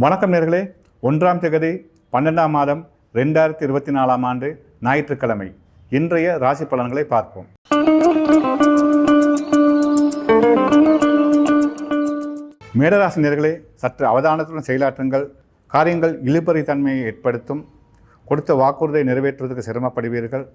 வணக்கம் நேர்களே. ஒன்றாம் தேதி பன்னெண்டாம் மாதம் ரெண்டாயிரத்தி இருபத்தி நாலாம் ஆண்டு ஞாயிற்றுக்கிழமை. இன்றைய ராசி பலன்களை பார்ப்போம். மேடராசி நேர்களே சற்று அவதானத்துடன் செயலாற்றுங்கள். காரியங்கள் இழுபறி தன்மையை ஏற்படுத்தும். கொடுத்த வாக்குறுதியை நிறைவேற்றுவதற்கு சிரமப்படுவீர்கள்.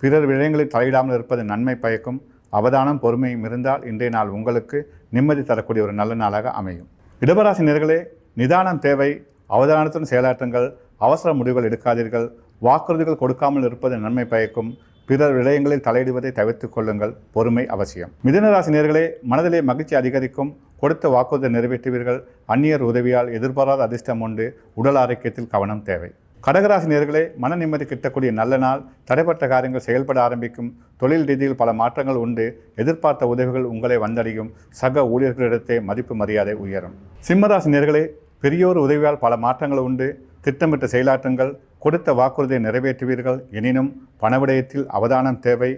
பிறர் விடயங்களில் தலையிடாமல் இருப்பது நன்மை பயக்கும். அவதானம் பொறுமையும் இருந்தால் இன்றைய நாள் உங்களுக்கு நிம்மதி தரக்கூடிய ஒரு நல்ல நாளாக அமையும். இடபராசி நேர்களே நிதானம் தேவை அவதானத்துடன் செயலாற்றுங்கள் அவசர முடிவுகள் எடுக்காதீர்கள் வாக்குறுதிகள் கொடுக்காமல் இருப்பது நன்மை பயக்கும் பிறர் விடயங்களில் தலையிடுவதை தவிர்த்து கொள்ளுங்கள் பொறுமை அவசியம். மிதனராசி நேர்களே மனதிலே மகிழ்ச்சி அதிகரிக்கும் கொடுத்த வாக்குறுதி நிறைவேற்றுவீர்கள் அந்நியர் உதவியால் எதிர்பாராத அதிர்ஷ்டம் உண்டு உடல் ஆரோக்கியத்தில் கவனம் தேவை. கடகராசி நேர்களே மன நிம்மதி கிட்டக்கூடிய நல்ல நாள் தடைப்பட்ட காரியங்கள் செயல்பட ஆரம்பிக்கும் தொழில் ரீதியில் பல மாற்றங்கள் உண்டு எதிர்பார்த்த உதவிகள் உங்களை வந்தடையும் சக ஊழியர்களிடத்தே மதிப்பு மரியாதை உயரும். சிம்மராசி நேர்களே பெரியோர் உதவியால் பல மாற்றங்கள் உண்டு திட்டமிட்ட செயலாற்றங்கள் கொடுத்த வாக்குறுதியை நிறைவேற்றுவீர்கள் எனினும் பணவிடயத்தில் அவதானம் தேவை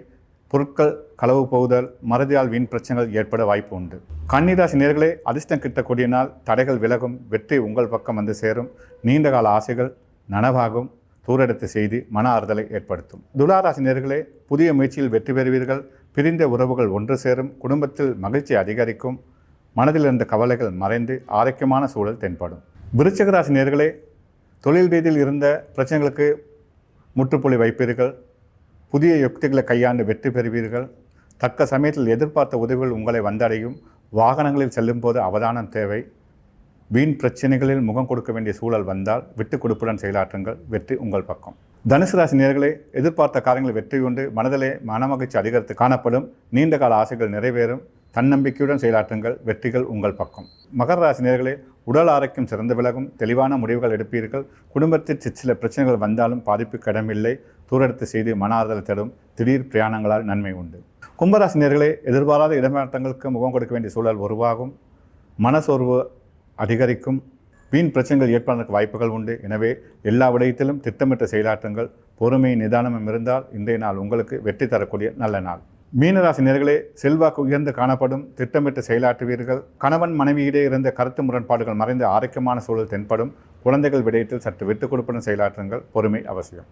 பொருட்கள் களவு போகுதல் மறதியால் வீண் பிரச்சனைகள் ஏற்பட வாய்ப்பு உண்டு. கன்னிராசி நேர்களே அதிர்ஷ்டம் கிட்டக்கூடிய நாள் தடைகள் விலகும் வெற்றி உங்கள் பக்கம் வந்து சேரும் நீண்டகால ஆசைகள் நனவாகும் தூரெடுத்த செய்தி மன ஆறுதலை ஏற்படுத்தும். துளாராசி நேர்களே புதிய முயற்சியில் வெற்றி பெறுவீர்கள். பிரிந்த உறவுகள் ஒன்று சேரும். குடும்பத்தில் மகிழ்ச்சி அதிகரிக்கும். மனதில் இருந்த கவலைகள் மறைந்து ஆரோக்கியமான சூழல் தென்படும். விருச்சகராசி நேர்களே தொழில் ரீதியில் இருந்த பிரச்சனைகளுக்கு முற்றுப்புள்ளி வைப்பீர்கள். புதிய யுக்திகளை கையாண்டு வெற்றி பெறுவீர்கள். தக்க சமயத்தில் எதிர்பார்த்த உதவிகள் உங்களை வந்தடையும். வாகனங்களில் செல்லும்போது அவதானம் தேவை. வீண் பிரச்சனைகளில் முகம் கொடுக்க வேண்டிய சூழல் வந்தால் விட்டு கொடுப்புடன் செயலாற்றுங்கள் வெற்றி உங்கள் பக்கம். தனுசு ராசி நேர்களே எதிர்பார்த்த காரியங்களை வெற்றி கொண்டு மனதிலே மனமகிழ்ச்சி அதிகரித்து காணப்படும் நீண்ட கால ஆசைகள் நிறைவேறும் தன்னம்பிக்கையுடன் செயலாற்றுங்கள் வெற்றிகள் உங்கள் பக்கம். மகர ராசி நேர்களே உடல் ஆரோக்கியம் சிறந்து விலகும் தெளிவான முடிவுகள் எடுப்பீர்கள் குடும்பத்தில் சில பிரச்சனைகள் வந்தாலும் பாதிப்பு கடமில்லை தூரெடுத்து செய்து மன ஆறுதல் தரும் திடீர் பிரயாணங்களால் நன்மை உண்டு. கும்பராசி நேர்களே எதிர்பாராத இடமாற்றங்களுக்கு முகம் கொடுக்க வேண்டிய சூழல் உருவாகும் மனசோர்வு அதிகரிக்கும். வீண் பிரச்சனைகள் ஏற்படுவதற்கு வாய்ப்புகள் உண்டு. எனவே எல்லா விடயத்திலும் திட்டமிட்ட செயலாற்றுங்கள் பொறுமை நிதானமும் இருந்தால் இன்றைய நாள் உங்களுக்கு வெற்றி தரக்கூடிய நல்ல நாள். மீனராசி நேர்களே செல்வாக்கு உயர்ந்து காணப்படும் திட்டமிட்டு செயலாற்றுவீர்கள். கணவன் மனைவியிடையே இருந்த கருத்து முரண்பாடுகள் மறைந்து ஆரோக்கியமான சூழல் தென்படும். குழந்தைகள் விடயத்தில் சற்று விட்டுக் கொடுப்புடன் செயலாற்றுங்கள் பொறுமை அவசியம்.